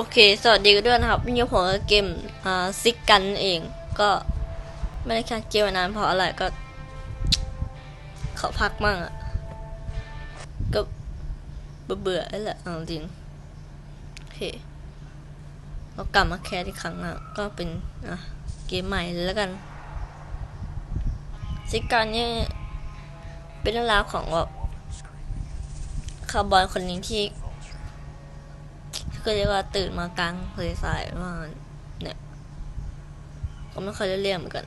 โอเค สวัสดีกันด้วยนะครับวันนี้ผมเกมอ่าซิกกันเอง ก็ไม่ได้แค่เกมนานเพราะอะไรก็ขอพักมั่งอะก็เบื่อๆแล้วแหละเอาจริงโอเคเรากลับมาแคสอีกครั้งอะก็เป็นอะเกมใหม่แล้วกัน ซิกกันเนี่ยเป็นเรื่องราวของแบบคาร์บอยคนหนึ่งที่ ก็เรียกว่าตื่นมากลางทะเลทรายว่าเนี่ยก็ไม่เคยได้เรียกเหมือนกัน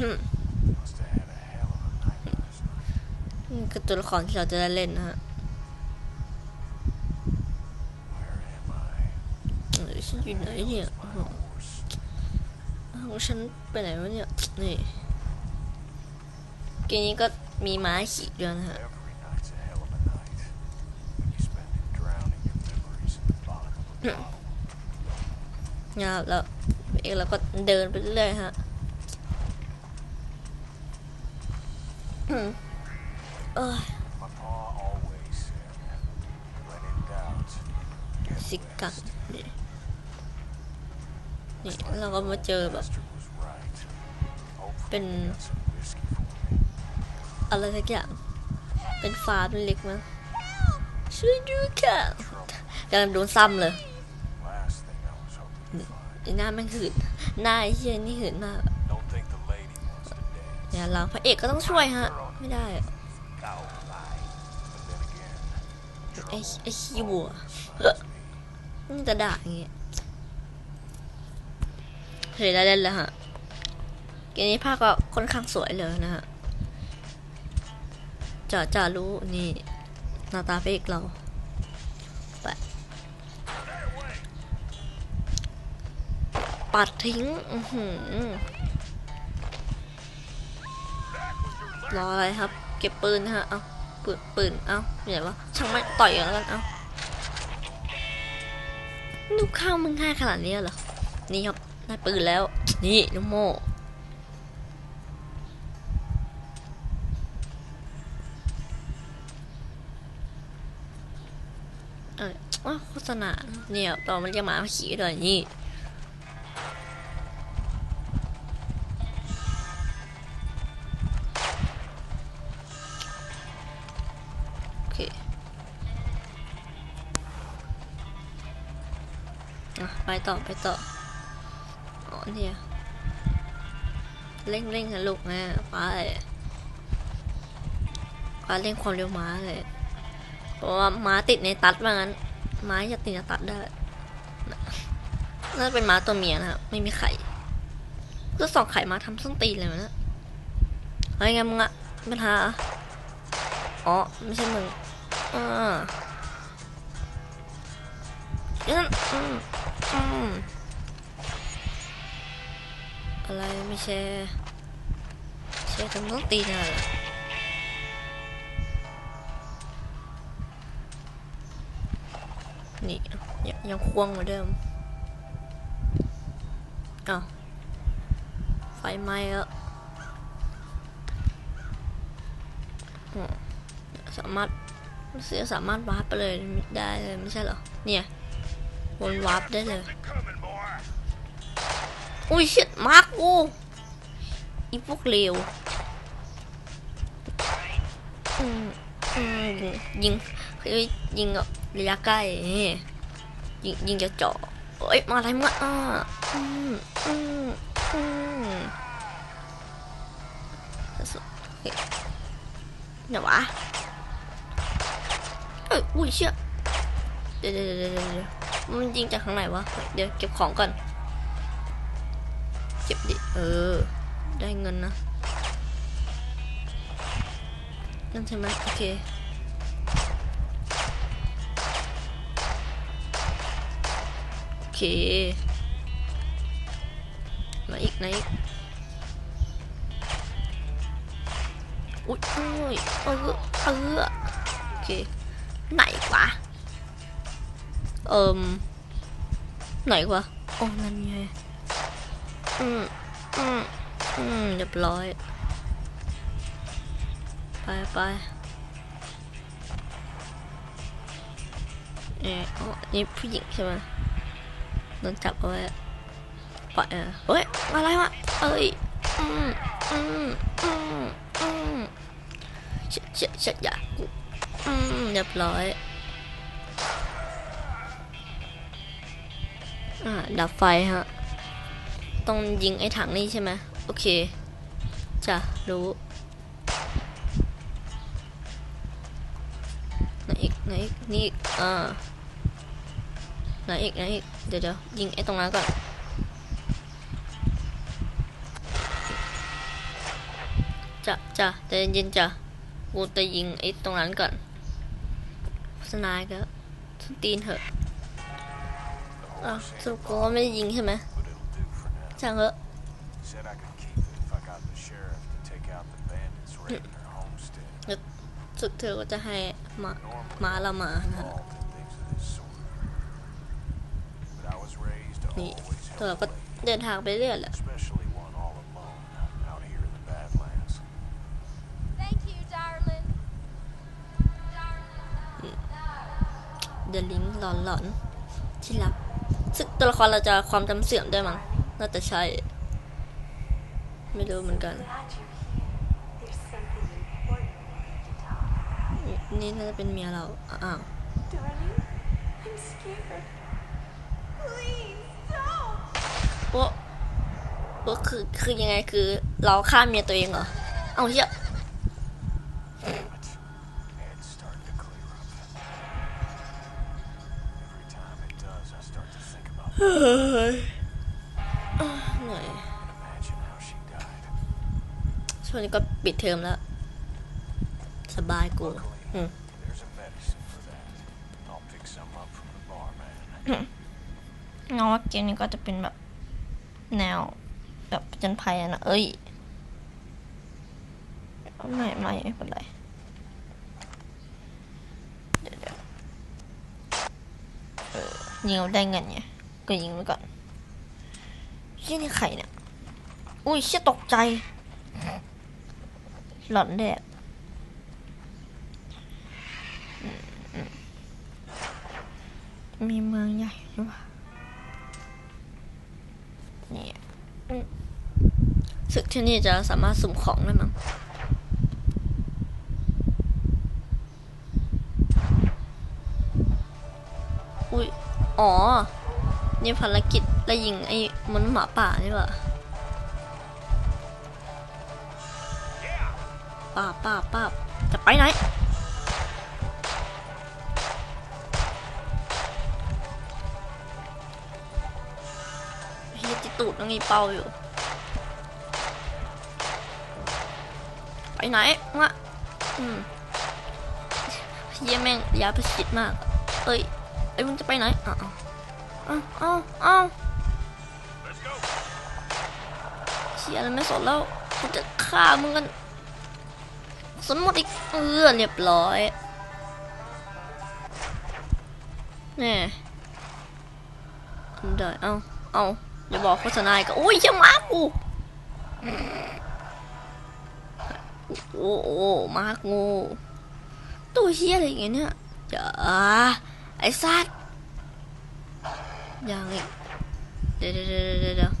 อืมนี่คือตัวละครที่เราจะได้เล่นนะฮะเอ้ยฉันอยู่ไหนเนี่ยโอ้โหอ้าวฉันไปไหนวะเนี่ย นี่เกมนี้ก็มีม้าขี่ด้วยนะฮะ นะครับแล้วเองเราก็เดินไปเรื่อยฮะอืมเอ้ยสิกักนี่นี่เราก็มาเจอแบบ เป็น อะไรสักอย่าง เป็นฟ้าเป็นเล็กมั้งช่วยด้วยค่ะกำลังโดนซ้ำเลย ไอ้หน้าแม่งหืดหน้าไอ้เหี้ยนี่หืดมาก Don't think the lady wants to dance. เนี่ยเราพระเอกก็ต้องช่วยฮะ ไม่ได้อะ No lie. But then again, ไอ้ไอ้ขี้วัวเฮ้อมันจะด่าอย่างเงี้ยเคยได้เล่นแล้วฮะเกมนี้ภาพก็ค่อนข้างสวยเลยนะฮะจะจะรู้นี่หน้าตาพระเอกเราไป ปัดทิ้งอือหือรออะไรครับ เก็บปืนนะฮะ เอาปืนปืน เอาไหนวะช่างไม่ต่อยกันแล้วกัน เอาดูข้าวมึงง่ายขนาดนี้เหรอ นี่ครับได้ปืนแล้ว นี่ลูกโม่เออโฆษณาเนี่ยตอมันจะมาขี่ด้วยนี่ ไปต่อไปต่ออ๋อเนี่ยเร่งเร่งนะลูกนะฟ้าเลยฟ้าเร่งความเร็วม้าเลยเพราะว่าม้าติดในตัดว่างั้นม้าจะติดในตัดได้น่าจะเป็นม้าตัวเมียนะครับไม่มีไข่ก็สองไข่มาทำส้นตีนเลยนะเฮ้ยไงมึงอะปัญหาออ๋อไม่ใช่มึงอ่าอืม อะไรไม่แชร์แชร์ทำต้องตีน่ะนี่ยังยังควงเหมือนเดิมอ้าวไฟไหม้แล้วอ๋อสามารถเสียสามารถวาร์ปไปเลยได้เลยไม่ใช่เหรอ เนี่ย วนวาร์ปได้เลย อุ้ยชิดมาร์กกูอีพวกเลวยิงเฮ้ยยิงระยะใกล้ยิงยิงจะเจาะเอ้ยมาอะไรมึงอะอ่าอืมอืมอืมเดี๋ยววะเอ้ยอุ้ยเชี่ยเดเดี๋ยวเดี๋ยวเดี๋ยวเดี๋ยว มันยิงจากข้างไหนวะ เดี๋ยวเก็บของก่อน เก็บดิ เออ ได้เงินนะ นั่นใช่ไหมโอเคโอเค มาอีกไหนอีกอุ๊ยเอ้ยเออเออโอเคไหนวะ เอิมไหนวะโอ้นั่นไงอืมอืมอืมเรียบร้อย ไปไปเอออ๋อนี่ผู้หญิงใช่ไหมโดนจับเอาไว้ปล่อยเออเฮ้ยอะไรวะเอ้ยอืมอืมอืมอืมเชดเชดเชดอย่ากูอืมเรียบร้อย อ่าดับไฟฮะ ต้องยิงไอ้ถังนี่ใช่ไหมโอเคจะรู้ไหนอีกไหนอีกนี่อีกอ่าไหนอีกไหนอีกเดี๋ยวเดี๋ยวยิงไอ้ตรงนั้นก่อนจะจะใจเย็นจะกูจะยิงไอ้ตรงนั้นก่อนโฆษณาอีก็ทุนตีนเถอะ อ้าวสรุปกูว่าไม่ได้ยิงใช่ไหม but it'll do for now. ช่างเถอะ Said I could keep it if I got the sheriff to take out the bandits raiding their homestead. สุดเธอก็จะให้มา Normally, มาละมานะ involved in things of this sort. But I was raised to นี่ always เธอ help ก็ ladies, เดินทางไปเรื่อยแหละ especially one all alone out here in the Badlands. Thank you, darling. Darling. เดลิงหลอนหลอนๆที่รัก ซึ่งตัวละครเราจะความจำเสื่อมได้มั้งน่าจะใช่ ไม่รู้เหมือนกัน นี่น่าจะเป็นเมียเรา อ้าว โอ้โอ้คือ คือยังไงคือ เราฆ่าเมียตัวเองเหรอ เอาเชี่ย เหนื่อยช่วงนี้ก็ปิดเทอมแล้ว สบายกู Luckily, Hmm. there's a medicine for that. I'll pick some up from the barman. เงว่าเกมนี้ก็จะเป็นแบบแนว แบบผจญภัยนะ เอ้ย ไม่ไม่ไม่เป็นไรเดี๋ยวเดี๋ยวเออยิงเอาได้เงินไง ก็ยิงไว้ก่อนเชี่ยนี่ใครเนี่ย อุ้ยเชี่ยตกใจ หลอนแดดมีเมืองใหญ่หรือเปล่านี่อืมศึกที่นี่จะสามารถสุ่มของได้มั้งอุ้ยอ๋อ นี่ภารกิจไล่ยิงไอ้มนุษย์หมาป่านี่หว่าป้าป้าป้าจะไปไหนเฮียติตูดต้องมีเป้าอยู่ ไปไหนวะอืมเฮียแม่งยาประสิทธิ์มาก เอ้ยเอ้ยมึงจะไปไหนอ้าว อาวอ้าวอ้าเฮียอะไรไม่สนแล้วกูจะฆ่ามึงกันสนหมดอีกเออเรียบร้อยแน่เดี๋ยวเอาเอาอย่าบอกโฆษณาอีก็โอ้ยเหี้ยังมากูโอ้โอ้มากงูตัวเฮียอะไรอย่างเงี้ยเนี่ยจ้าไอ้สัตว์ ยังอีกเดี๋ยวเดี๋ยวเดี๋ยวเดี๋ยวเดี๋ยว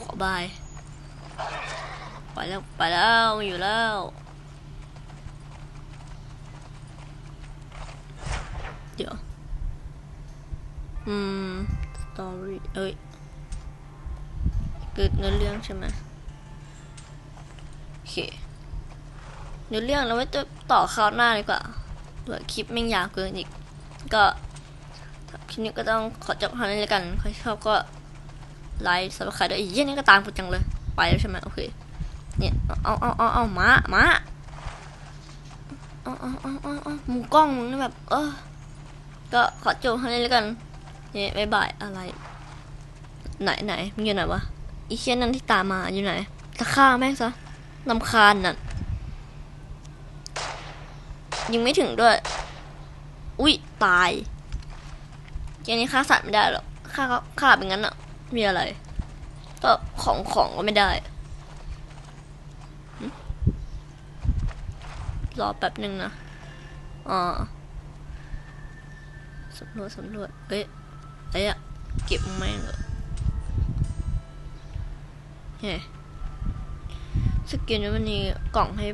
ขอบาย ไปแล้ว ไปแล้วม่อยู่แล้วเดี๋ยว อืม สตอรี่เอ้ย เกิดเนื้อเรื่องใช่ไหมโอเค เนื้อเรื่องเราไว้จะต่อคราวหน้าดีกว่าเผื่อคลิปไม่ยาวเกินอีก ก็คลิปนี้ก็ต้องขอจบเท่านี้แล้วกันใครชอบก็ไลค์สับสไครต์ด้วยอ้เหี้ยนี่ก็ตามกูจังเลย ไปแล้วใช่ไหมโอเค เนี่ยเอาเอาเอาเอามามาเอาเอาเอาเอาเอามุมกล้องมึงนี่แบบ เออ ก็ขอจบเท่านี้แล้วกัน เนี่บ๊ายบายอะไร ไหนไหนมึงอยู่ไหนวะอีเชียนนั่นที่ตามมาอยู่ไหนจะฆ่าแม่งซะลำคาญน่ะ ยังไม่ถึงด้วย อุ้ยตายเกมนี้ฆ่าสัตว์ไม่ได้หรอกฆ่าฆ่าเป็นงั้นอะมีอะไร ก็ของของก็ไม่ได้รอแป๊บหนึ่งนะอ๋อสำรวจสำรวจเอ้ยไอ้อะเก็บแม่งเหรอเฮ้สกินวันมีกล่องให้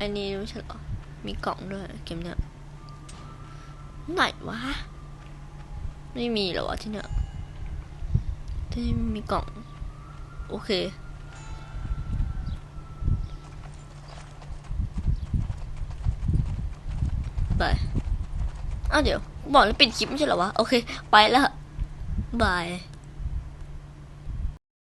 อันนี้ไม่ใช่หรอ มีกล่องด้วยเกมเนี้ยไหนวะ ไม่มีหรอวะที่เนี้ยที่นี่มีกล่อง โอเคไปอ้าวเดี๋ยว บอกแล้วปิดคลิปไม่ใช่หรอวะ โอเค ไปแล้วบาย